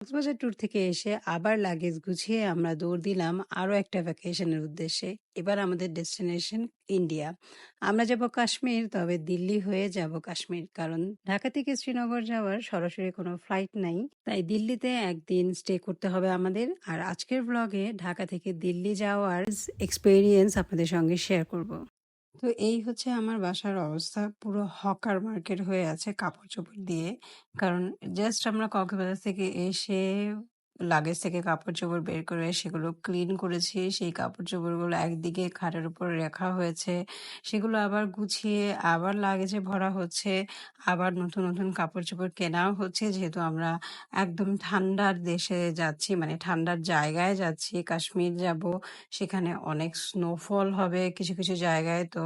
Cox's Bazar tour থেকে এসে আবার লাগেজ গুছিয়ে আমরা দৌড় দিলাম আরও একটা ভ্যাকেশনের উদ্দেশ্যে। এবার আমাদের ডেস্টিনেশন ইন্ডিয়া। আমরা যাব কাশ্মীর, তবে দিল্লি হয়ে যাব কাশ্মীর। কারণ ঢাকা থেকে শ্রীনগর যাওয়ার সরাসরি কোনো ফ্লাইট নাই। তাই দিল্লিতে একদিন স্টে করতে হবে আমাদের। আর আজকের ব্লগে ঢাকা থেকে দিল্লি যাওয়ার এক্সপেরিয়েন্স আপনাদের সঙ্গে শেয়ার করব। তো এই হচ্ছে আমার বাসার অবস্থা। পুরো হকার মার্কেট হয়ে আছে কাপড়-চোপড় দিয়ে। কারণ জাস্ট আমরা কক্সবাজার থেকে এসে লাগেজ থেকে কাপড়-চোপড় বের করে সেগুলো ক্লিন করেছি। সেই কাপড়-চোপড়গুলো একদিকে খাটের উপর রাখা হয়েছে। সেগুলো আবার গুছিয়ে আবার লাগেজে ভরা হচ্ছে। আবার নতুন, নতুন কাপড়-চোপড় কেনাও হচ্ছে যেহেতু আমরা একদম ঠান্ডার দেশে যাচ্ছি মানে ঠান্ডার জায়গায় যাচ্ছি। কাশ্মীর যাব। সেখানে অনেক স্নোফল হবে কিছু, কিছু জায়গায়। তো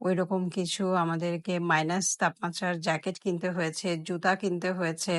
ওই রকম কিছু আমাদেরকে মাইনাস তাপমাত্রার জ্যাকেট কিনতে হয়েছে, জুতা কিনতে হয়েছে।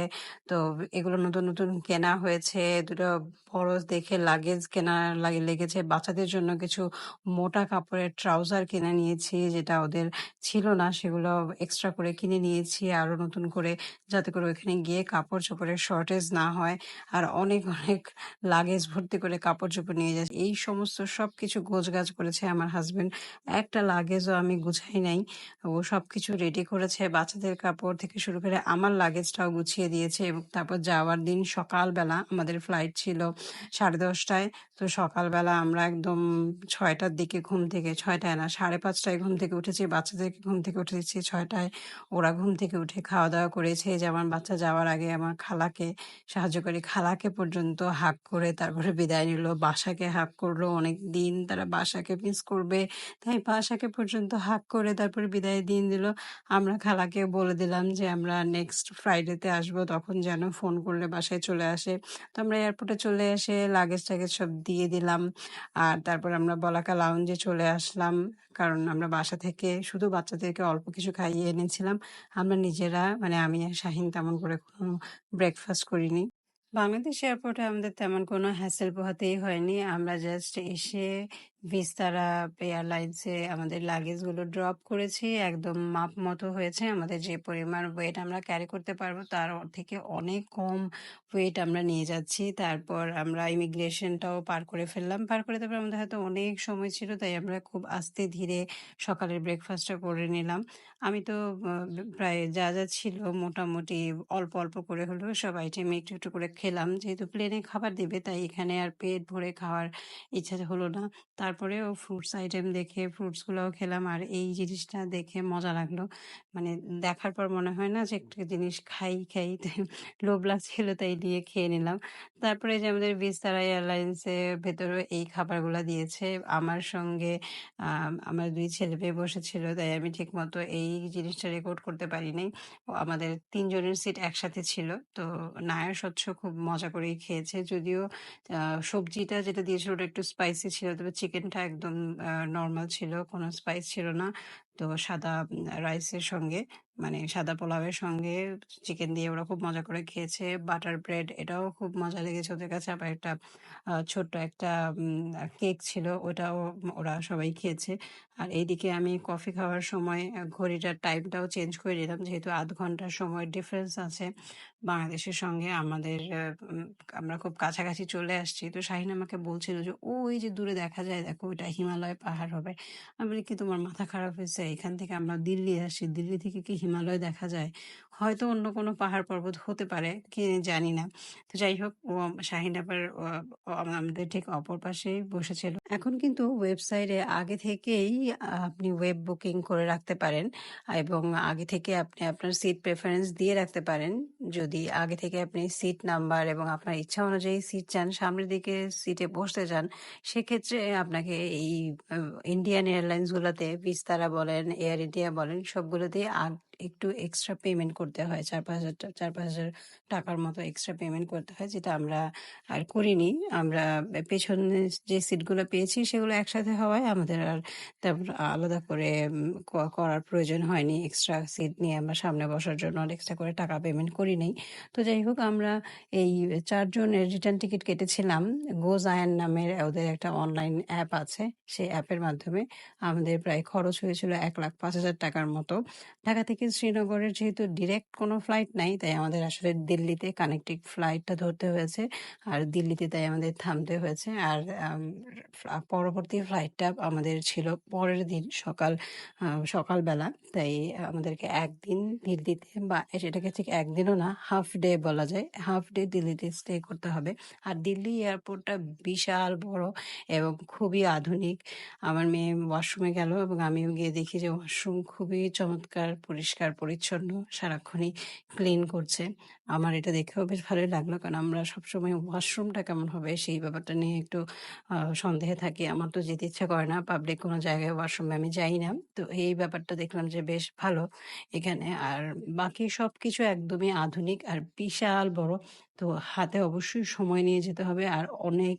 তো এগুলো নতুন, নতুন কেনা হয়েছে। দুটো বড় দেখে লাগেজ কেনা লাগে লেগেছে। বাচ্চাদের জন্য কিছু মোটা কাপড়ের ট্রাউজার কিনে নিয়েছি যেটা ওদের ছিল না সেগুলো এক্সট্রা করে কিনে নিয়েছি আরও নতুন করে যাতে করে ওখানে গিয়ে কাপড়-চোপড়ের শর্টেজ না হয়। আর অনেক, অনেক লাগেজ ভর্তি করে কাপড়-চোপড় নিয়ে যাচ্ছি। এই সমস্ত সব সবকিছু গোছগাছ করেছে আমার হাসব্যান্ড। একটা লাগেজও আমি গুছাই নাই। ও সবকিছু রেডি করেছে। বাচ্চাদের কাপড় থেকে শুরু করে আমার লাগেজটাও গুছিয়ে দিয়েছে এবং তারপর যাওয়ার দিন সকালবেলা আমাদের ফ্লাইট ছিল 10:30 তো সকালবেলা আমরা একদম ছয়টার দিকে ঘুম থেকে, ছয়টায় না ৫:৩০ ঘুম থেকে উঠেছি। বাচ্চাদেরকে ঘুম থেকে উঠে দিচ্ছি ৬টায়। ওরা ঘুম থেকে উঠে খাওয়া-দাওয়া করেছে। এই যে আমার বাচ্চা যাওয়ার আগে আমার খালাকে, সাহায্য করি। খালাকে পর্যন্ত হাক করে তারপরে বিদায় নিল। বাসাকে হাক করল। অনেক দিন তারা বাসাকে মিস করবে। তাই বাসাকে পর্যন্ত হাক করে তারপরে বিদায় দিন দিল। আমরা খালাকে বলে দিলাম যে, আমরা নেক্সট ফ্রাইডেতে আসব। তখন যেন ফোন করলে বাসায় চলে আসে। তো আমরা এয়ারপোর্টে চলে এসে লাগেজ-টাগেজ সব দিয়ে দিলাম। আর তারপর আমরা বলাকা লাউঞ্জে চলে আসলাম। কারণ আমরা বাসা থেকে শুধু বাচ্চাদেরকে অল্প কিছু খাইয়ে এনেছিলাম। আমরা নিজেরা মানে আমি আর শাহিন তেমন করে কোনো ব্রেকফাস্ট করিনি। বাংলাদেশ এয়ারপোর্টে আমাদের তেমন কোনো হ্যাসেল পোহাতেই হয়নি। আমরা জাস্ট এসে ভিস্তারা এয়ারলাইন্সে আমাদের লাগেজগুলো ড্রপ করেছি। একদম মাপ মতো হয়েছে। আমাদের যে পরিমাণ ওয়েট আমরা ক্যারি করতে পারব তার থেকে অনেক কম ওয়েট আমরা নিয়ে যাচ্ছি। তারপর আমরা ইমিগ্রেশনটাও পার করে ফেললাম। পার করে তারপর আমাদের হয়তো অনেক সময় ছিল তাই আমরা খুব আস্তে ধীরে সকালের ব্রেকফাস্টটা করে নিলাম। আমি তো প্রায় যা, যা ছিল মোটামুটি অল্প, অল্প করে হলেও সব আইটেম একটু, একটু করে খেলাম। যেহেতু প্লেনে খাবার দিবে তাই এখানে আর পেট ভরে খাওয়ার ইচ্ছা হলো না। তারপরেও ফ্রুটস আইটেম দেখে ফ্রুটস গুলাও খেলাম। আর এই জিনিসটা দেখে মজা লাগল। মানে দেখার পর মনে হয় না যে একটা জিনিস খাই, খাই লোভ লাগছিল তাই দিয়ে খেয়ে নিলাম। তারপরে যে আমাদের ভিস্তারা এয়ারলাইন্সের ভেতরে এই খাবারগুলা দিয়েছে। আমার সঙ্গে আমার দুই ছেলে-মেয়ে বসেছিল তাই আমি ঠিকমতো এই জিনিসটা রেকর্ড করতে পারি নাই। আমাদের তিনজনের সিট একসাথে ছিল। তো নায়া স্বচ্ছ খুব মজা করেই খেয়েছে। যদিও সবজিটা যেটা দিয়েছিল ওটা একটু স্পাইসি ছিল। তবে চিকেনটা একদম নর্মাল ছিল। কোনো স্পাইস ছিল না। তো সাদা রাইসের সঙ্গে মানে সাদা পোলাওয়ের সঙ্গে চিকেন দিয়ে ওরা খুব মজা করে খেয়েছে। বাটার ব্রেড এটাও খুব মজা লেগেছে ওদের কাছে। আবার একটা ছোট্ট একটা কেক ছিল ওটাও ওরা সবাই খেয়েছে। আর এইদিকে আমি কফি খাওয়ার সময় ঘড়িটার টাইমটাও চেঞ্জ করে নিলাম। যেহেতু আধ ঘণ্টার সময় ডিফারেন্স আছে বাংলাদেশের সঙ্গে আমাদের আমরা খুব কাছাকাছি চলে আসছি। তো শাহিন আমাকে বলছিল যে, "ওই যে দূরে দেখা যায় দেখো ওইটা হিমালয় পাহাড় হবে।" আমি বলি, "কি তোমার মাথা খারাপ হয়েছে? এখান থেকে আমরা দিল্লি আসি দিল্লি থেকে কি হিমালয় দেখা যায়? হয়তো অন্য কোনো পাহাড় পর্বত হতে পারে। কি জানি না।" তো যাই হোক ও শাহিন আবার আমাদের ঠিক অপর পাশেই বসেছিল। এখন কিন্তু ওয়েবসাইটে আগে থেকেই আপনি ওয়েব বুকিং করে রাখতে পারেন এবং আগে থেকে আপনি আপনার সিট প্রেফারেন্স দিয়ে রাখতে পারেন। যদি আগে থেকে আপনি সিট নাম্বার এবং আপনার ইচ্ছা অনুযায়ী সিট চান, সামনের দিকে সিটে বসতে চান, সেক্ষেত্রে আপনাকে এই ইন্ডিয়ান এয়ারলাইন্স গুলাতে ভিস্তারা বলেন, এয়ার ইন্ডিয়া বলেন সবগুলোতেই একটু এক্সট্রা পেমেন্ট করতে হয়। ৪-৫০০০ টা ৳৪-৫০০০ টাকার মতো এক্সট্রা পেমেন্ট করতে হয় যেটা আমরা আর করিনি। আমরা পেছনে যে সিটগুলো পেয়েছি সেগুলো একসাথে হওয়ায় আমাদের আর তেমন আলাদা করে করার প্রয়োজন হয়নি। এক্সট্রা সিট নিয়ে আমরা সামনে বসার জন্য আর এক্সট্রা করে টাকা পেমেন্ট করি নাই। তো যাই হোক আমরা এই চারজনের রিটার্ন টিকিট কেটেছিলাম। গোজায়ান নামের ওদের একটা অনলাইন অ্যাপ আছে। সেই অ্যাপের মাধ্যমে আমাদের প্রায় খরচ হয়েছিল ৳১,৫০,০০০ টাকার মতো। ঢাকা থেকে শ্রীনগরের যেহেতু ডিরেক্ট কোনো ফ্লাইট নাই, তাই আমাদের আসলে দিল্লিতে কানেক্টিং ফ্লাইটটা ধরতে হয়েছে। আর দিল্লিতে তাই আমাদের থামতে হয়েছে। আর পরবর্তী ফ্লাইটটা আমাদের ছিল পরের দিন সকাল সকালবেলা। তাই আমাদেরকে একদিন দিল্লিতে বা সেটাকে ঠিক একদিনও না হাফ ডে বলা যায়। হাফ ডে দিল্লিতে স্টে করতে হবে। আর দিল্লি এয়ারপোর্টটা বিশাল বড় এবং খুবই আধুনিক। আমার মেয়ে ওয়াশরুমে গেল এবং আমিও গিয়ে দেখি যে ওয়াশরুম খুবই চমৎকার, পরিষ্কার। পরিচ্ছন্ন সারাক্ষণই ক্লিন করছে। আমার এটা দেখেও বেশ ভালোই লাগল। কারণ আমরা সবসময় ওয়াশরুমটা কেমন হবে সেই ব্যাপারটা নিয়ে একটু সন্দেহে থাকি। আমার তো যেতে ইচ্ছা করে না পাবলিক কোনো জায়গায় ওয়াশরুমে আমি যাই না। তো এই ব্যাপারটা দেখলাম যে বেশ ভালো এখানে। আর বাকি সব কিছু একদমই আধুনিক আর বিশাল বড় তো হাতে অবশ্যই সময় নিয়ে যেতে হবে। আর অনেক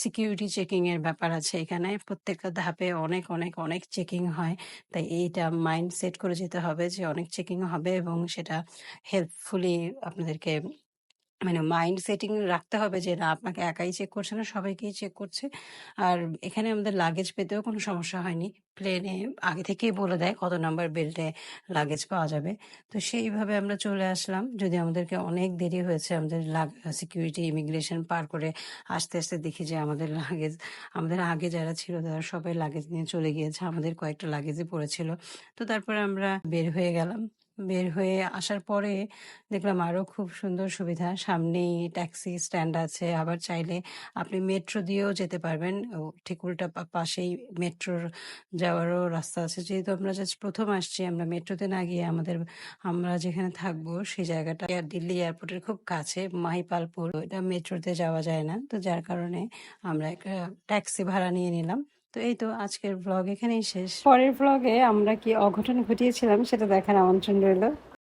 সিকিউরিটি চেকিং এর ব্যাপার আছে এখানে। প্রত্যেকটা ধাপে অনেক অনেক অনেক চেকিং হয়। তাই এইটা মাইন্ড সেট করে যেতে হবে যে অনেক চেকিং হবে এবং সেটা হেল্পফুলি আপনাদেরকে মানে মাইন্ড সেটিং রাখতে হবে যে, না, আপনাকে একাই চেক করছে না, সবাইকেই চেক করছে। আর এখানে আমাদের লাগেজ পেতেও কোনো সমস্যা হয়নি। প্লেনে আগে থেকেই বলে দেয় কত নাম্বার বেল্টে লাগেজ পাওয়া যাবে। তো সেইভাবে আমরা চলে আসলাম। যদি আমাদেরকে অনেক দেরি হয়েছে, আমাদের সিকিউরিটি ইমিগ্রেশন পার করে আস্তে আস্তে দেখি যে আমাদের লাগেজ আমাদের আগে যারা ছিল তারা সবাই লাগেজ নিয়ে চলে গিয়েছে। আমাদের কয়েকটা লাগেজই পড়েছিল। তো তারপরে আমরা বের হয়ে গেলাম। বের হয়ে আসার পরে দেখলাম আরও খুব সুন্দর সুবিধা। সামনেই ট্যাক্সি স্ট্যান্ড আছে। আবার চাইলে আপনি মেট্রো দিয়েও যেতে পারবেন। ঠিক উল্টা পাশেই মেট্রোর যাওয়ারও রাস্তা আছে। যেহেতু আমরা জাস্ট প্রথম আসছি, আমরা মেট্রোতে না গিয়ে আমাদের, আমরা যেখানে থাকব সেই জায়গাটা দিল্লি এয়ারপোর্টের খুব কাছে, মাহিপালপুর। এটা মেট্রোতে যাওয়া যায় না। তো যার কারণে আমরা একটা ট্যাক্সি ভাড়া নিয়ে নিলাম। তো এই তো আজকের ব্লগ এখানেই শেষ। পরের ব্লগে আমরা কি অঘটন ঘটিয়েছিলাম সেটা দেখার আমন্ত্রণ রইল।